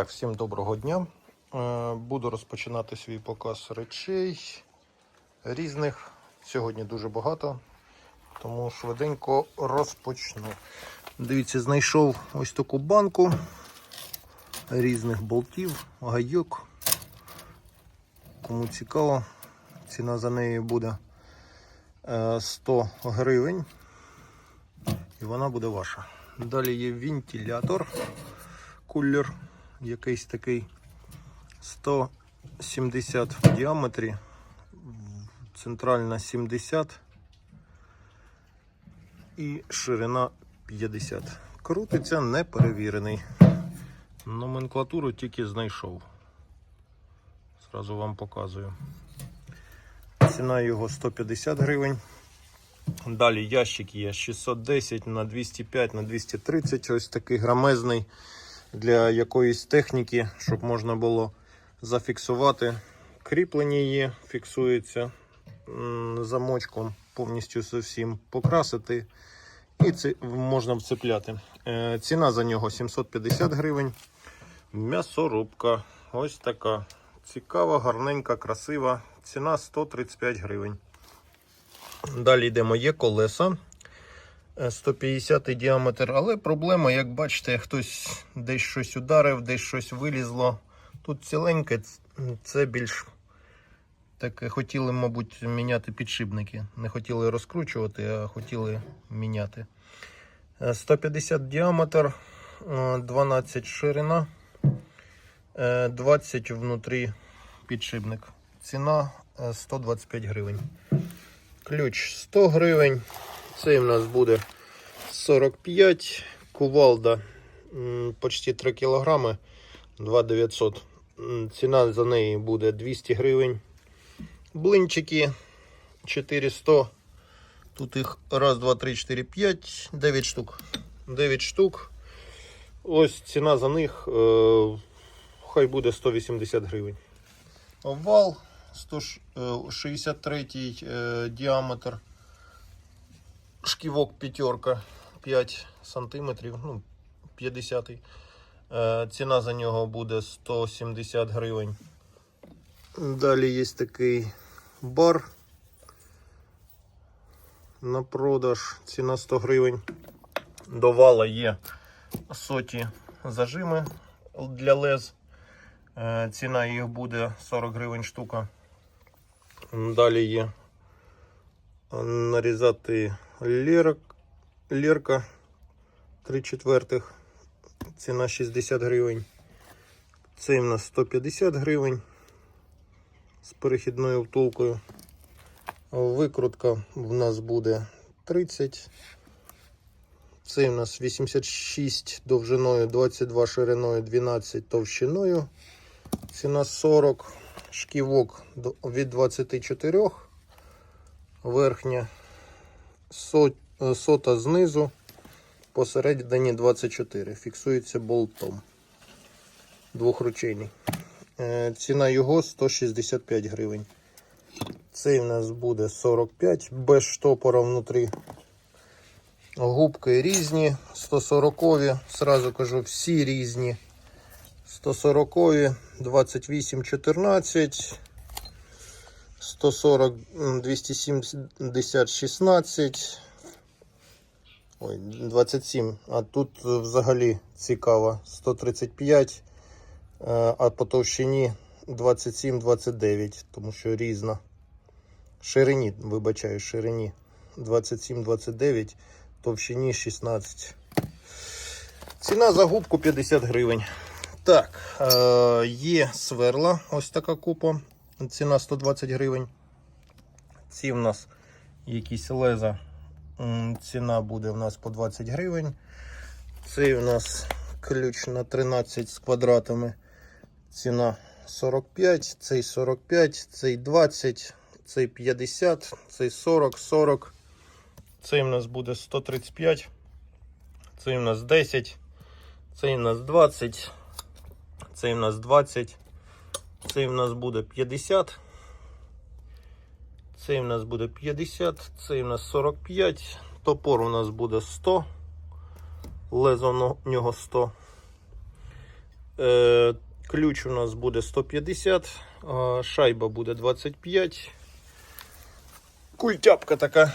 Так, всім доброго дня. Е, Буду розпочинати свій показ речей різних. Сьогодні дуже багато, тому швиденько розпочну. Дивіться, знайшов ось таку банку різних болтів, гайок. Кому цікаво, ціна за неї буде е, 100 гривень. І вона буде ваша. Далі є вентилятор кулер, якийсь такий 170 в діаметрі, центральна 70 і ширина 50. Крутиться неперевірений. Номенклатуру тільки знайшов. Зразу вам показую. Ціна його 150 гривень. Далі ящик є 610 на 205 на 230, ось такий грамезний для якоїсь техніки, щоб можна було зафіксувати. Кріплення є, фіксується замочком, повністю зовсім покрасити. І це можна вцепляти. Е, Ціна за нього 750 гривень. М'ясорубка. Ось така. Цікава, гарненька, красива. Ціна 135 гривень. Далі йдемо, є колеса. Е, 150 діаметр, але проблема, як бачите, хтось десь щось ударив, десь щось вилізло. Тут ціленьке, це більш таке хотіли, мабуть, міняти підшипники. Не хотіли розкручувати, а хотіли міняти. Е, 150 діаметр, е, 12 ширина, е, 20 внутрі підшипник. Ціна е, 125 гривень. Ключ 100 гривень. Цей в нас буде 45. Кувалда почти 3 кг, 2900. Ціна за неї буде 200 гривень. Блинчики 400. Тут їх 1, 2, 3, 4, 5, 9 штук. 9 штук. Ось ціна за них е, хай буде 180 гривень. Овал 163 е, діаметр. Шківок п'ятерка 5 сантиметрів, ну 50. Е, ціна за нього буде 170 гривень. Далі є такий бар на продаж. Ціна 100 гривень. До вала є соті зажими для лез. Е, Ціна їх буде 40 гривень штука. Далі є нарізати лірок, лірка 3 четвертих. Ціна 60 гривень. Цей в нас 150 гривень з перехідною втулкою. Викрутка в нас буде 30. Цей в нас 86 довжиною, 22 шириною, 12 товщиною. Ціна 40. Шківок від 24. Верхня сота знизу. Посередині 24. Фіксується болтом. Двохручейний. Е, Ціна його 165 гривень. Цей в нас буде 45 без штопора внутрі. Губки різні, 140-ві, сразу кажу, всі різні. 140-ві, 28, 14, 140, 270, 16. Ой, 27. А тут взагалі цікаво. 135, е, а по товщині 27, 29, тому що різна. Ширині, вибачаю, ширині 27, 29, товщині 16. Ціна за губку 50 гривень. Так, е, є сверла, ось така купа. Ціна 120 гривень. Ці в нас якісь леза. Ціна буде в нас по 20 гривень. Цей у нас ключ на 13 з квадратами. Ціна 45, цей 45, цей 20, цей 50, цей 40, 40. Цей у нас буде 135. Цей у нас 10. Цей у нас 20. Цей у нас 20. Цей у нас буде 50. Цей у нас буде 50. Цей у нас 45. Топор у нас буде 100. Лезо в нього 100. Е, ключ у нас буде 150, шайба буде 25. Культяпка така.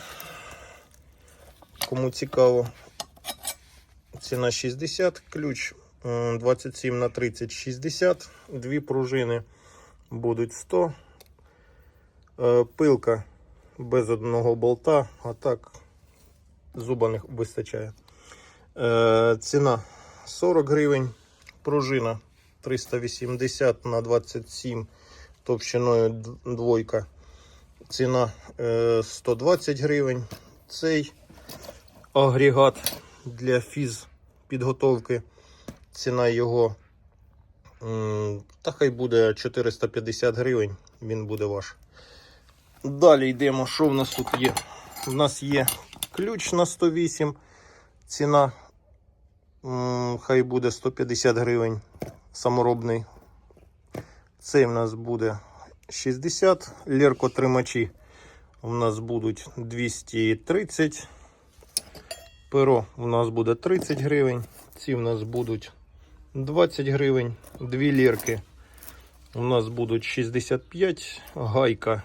Кому цікаво. Ціна 60, ключ 27 на 30 60, дві пружини будуть 100. Е, Пилка без одного болта, а так зуба не вистачає. Е, Ціна 40 гривень, пружина 380 на 27 товщиною двойка. Ціна е, 120 гривень. Цей агрегат для фіз підготовки. Ціна його та хай буде 450 гривень, він буде ваш. Далі йдемо, що в нас тут є? У нас є ключ на 108, ціна хай буде 150 гривень саморобний. Цей в нас буде 60, леркотримачі у нас будуть 230. Перо у нас буде 30 гривень. Ці у нас будуть 20 гривень. Дві лірки у нас будуть 65. Гайка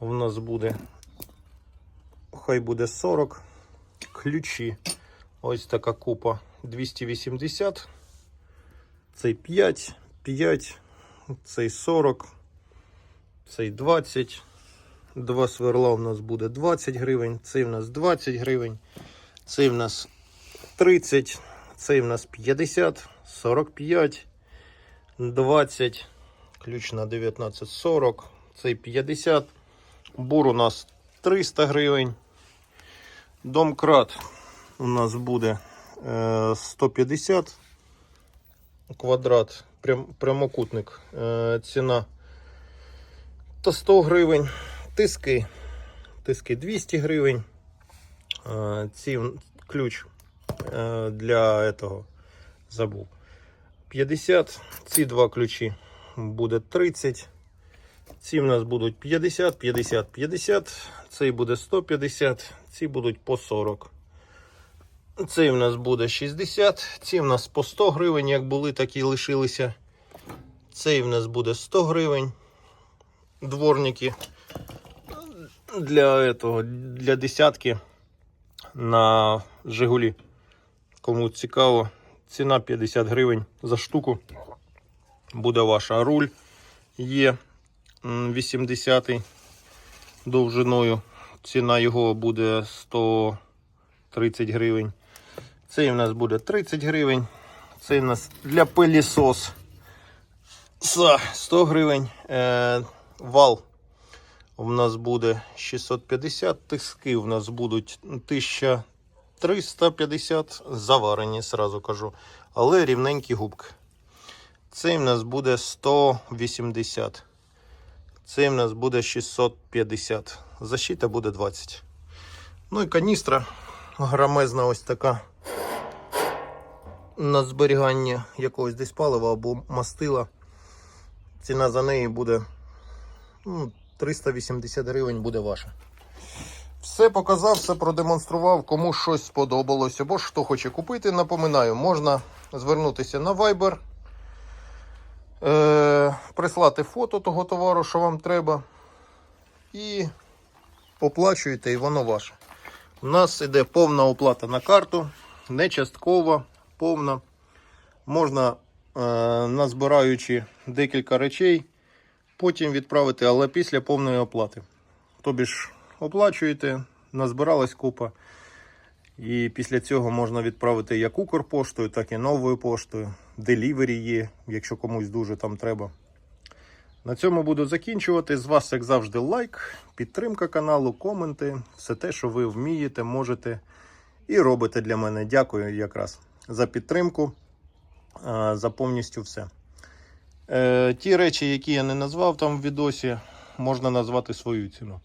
у нас буде. Хай буде 40. Ключі. Ось така купа 280. Цей 5, 5, цей 40, цей 20. Два сверла у нас буде 20 гривень, цей в нас 20 гривень, цей в нас 30, цей в нас 50, 45, 20, ключ на 19, 40, цей 50, бур у нас 300 гривень, домкрат у нас буде е, 150, квадрат, прям, прямокутник, е, ціна та 100 гривень. Тиски. Тиски 200 гривень. Е, Ці ключ е, для этого забув. 50. Ці два ключі буде 30. Ці в нас будуть 50, 50, 50. Цей буде 150, ці будуть по 40. Цей в нас буде 60, ці в нас по 100 гривень, як були, так і лишилися. Цей в нас буде 100 гривень. Дворники для этого, для десятки на Жигулі. Кому цікаво, ціна 50 гривень за штуку. Буде ваша руль. Є 80 довжиною. Ціна його буде 130 гривень. Цей у нас буде 30 гривень. Цей у нас для пилісос за 100 гривень. Е, вал у нас буде 650, тиски у нас будуть 1350 заварені, сразу кажу. Але рівненькі губки. Цей у нас буде 180. Цей у нас буде 650. Защита буде 20. Ну і каністра грамезна ось така. На зберігання якогось десь палива або мастила. Ціна за неї буде ну, 380 гривень буде ваша. Все показав, все продемонстрував. Кому щось сподобалось або хто хоче купити, напоминаю, можна звернутися на Viber, е- прислати фото того товару, що вам треба. І оплачуєте, і воно ваше. У нас іде повна оплата на карту, не часткова, повна. Можна, е- назбираючи декілька речей, потім відправити, але після повної оплати. Тобі ж оплачуєте, назбиралась купа. І після цього можна відправити як Укрпоштою, так і новою поштою. Делівері є, якщо комусь дуже там треба. На цьому буду закінчувати. З вас, як завжди, лайк, підтримка каналу, коменти, все те, що ви вмієте, можете і робите для мене. Дякую якраз за підтримку, за повністю все. Е, ті речі, які я не назвав там в відосі, можна назвати свою ціну.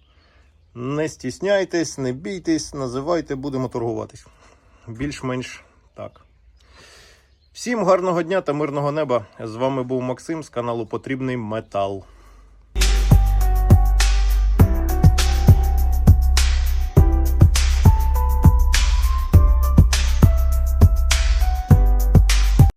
Не стісняйтесь, не бійтесь, називайте, будемо торгуватись. Більш-менш так. Всім гарного дня та мирного неба. З вами був Максим з каналу Потрібний Метал.